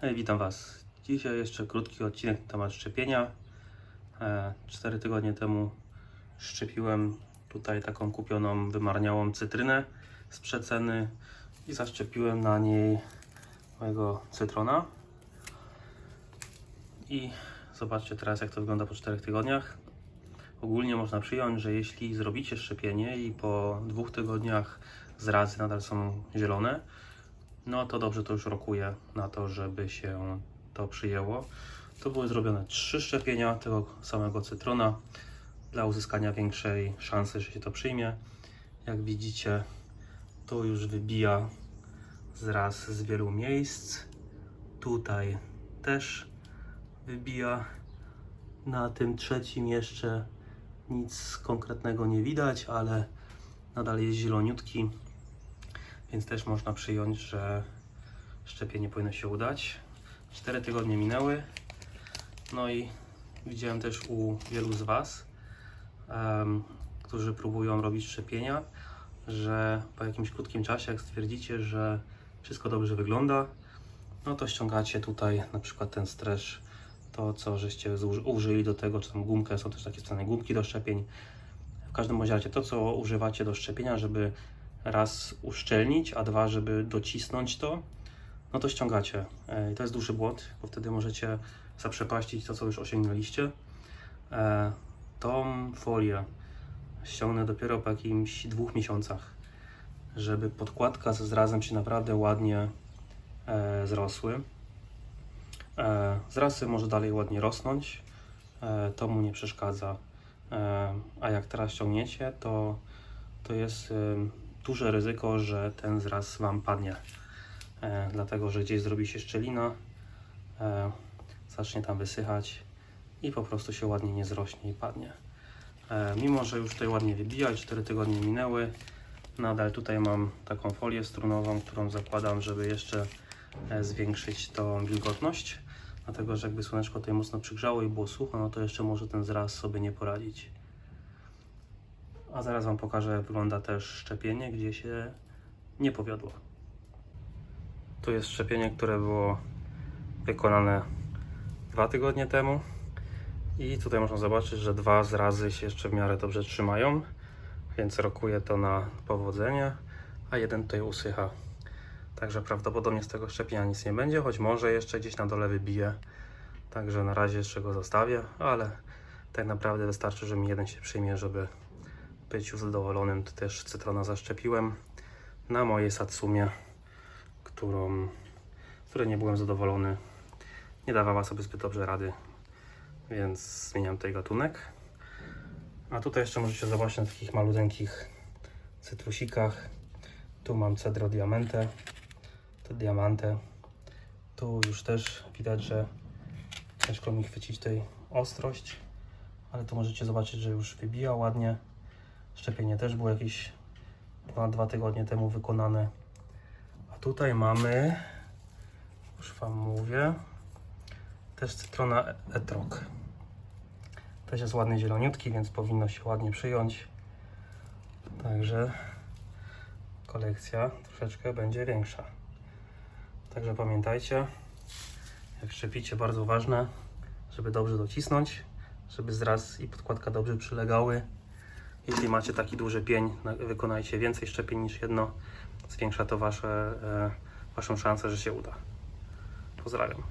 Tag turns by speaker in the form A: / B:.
A: Hej, witam Was. Dzisiaj jeszcze krótki odcinek na temat szczepienia. E, Cztery tygodnie temu szczepiłem tutaj taką kupioną, wymarniałą cytrynę z przeceny i zaszczepiłem na niej mojego cytrona. I zobaczcie teraz, jak to wygląda po czterech tygodniach. Ogólnie można przyjąć, że jeśli zrobicie szczepienie i po dwóch tygodniach zrazy nadal są zielone, no to dobrze to już rokuje na to, żeby się to przyjęło. To były zrobione trzy szczepienia tego samego cytrona dla uzyskania większej szansy, że się to przyjmie. Jak widzicie, to już wybija zraz z wielu miejsc. Tutaj też wybija. Na tym trzecim jeszcze nic konkretnego nie widać, ale nadal jest zieloniutki więc też można przyjąć, że szczepienie powinno się udać. 4 tygodnie minęły, no i widziałem też u wielu z Was, em, którzy próbują robić szczepienia, że po jakimś krótkim czasie, jak stwierdzicie, że wszystko dobrze wygląda, no to ściągacie tutaj na przykład ten stresz, to co żeście użyli do tego, czy tam gumkę, są też takie specjalne gumki do szczepień. W każdym razie to, co używacie do szczepienia, żeby raz uszczelnić, a dwa, żeby docisnąć to, no to ściągacie. E, I to jest duży błąd, bo wtedy możecie zaprzepaścić to, co już osiągnęliście. E, Tą folię ściągnę dopiero po jakimś dwóch miesiącach, żeby podkładka ze zrazem się naprawdę ładnie e, zrosły. Zrazy może dalej ładnie rosnąć, to mu nie przeszkadza. A jak teraz ściągniecie, to, to jest duże ryzyko, że ten zraz Wam padnie. E, dlatego, że gdzieś zrobi się szczelina, e, zacznie tam wysychać i po prostu się ładnie nie zrośnie i padnie. E, mimo, że już tutaj ładnie wybija i 4 tygodnie minęły, nadal tutaj mam taką folię strunową, którą zakładam, żeby jeszcze e, zwiększyć tą wilgotność. Dlatego, że jakby słoneczko tutaj mocno przygrzało i było sucho, no to jeszcze może ten zraz sobie nie poradzić. A zaraz Wam pokażę, jak wygląda też szczepienie, gdzie się nie powiodło. Tu jest szczepienie, które było wykonane dwa tygodnie temu. I tutaj można zobaczyć, że dwa zrazy się jeszcze w miarę dobrze trzymają, więc rokuje to na powodzenie, a jeden tutaj usycha. Także prawdopodobnie z tego szczepienia nic nie będzie, choć może jeszcze gdzieś na dole wybije. Także na razie jeszcze go zostawię, ale tak naprawdę wystarczy, że mi jeden się przyjmie, żeby być zadowolonym. Tu też cytrona zaszczepiłem na mojej Satsumie, którą, której nie byłem zadowolony. Nie dawała sobie zbyt dobrze rady, więc zmieniam tutaj gatunek. A tutaj jeszcze możecie zobaczyć na takich maluteńkich cytrusikach. Tu mam Cedro Diamante, to Diamante. Tu już też widać, że ciężko mi chwycić tej ostrość, ale tu możecie zobaczyć, że już wybija ładnie. Szczepienie też było jakieś ponad dwa tygodnie temu wykonane. A tutaj mamy, już Wam mówię, też cytrona e- etrog. Też jest ładny zieloniutki, więc powinno się ładnie przyjąć. Także kolekcja troszeczkę będzie większa. Także pamiętajcie, jak szczepicie, bardzo ważne, żeby dobrze docisnąć, żeby zraz i podkładka dobrze przylegały. Jeśli macie taki duży pień, na- wykonajcie więcej szczepień niż jedno. Zwiększa to wasze, e, Waszą szansę, że się uda. Pozdrawiam.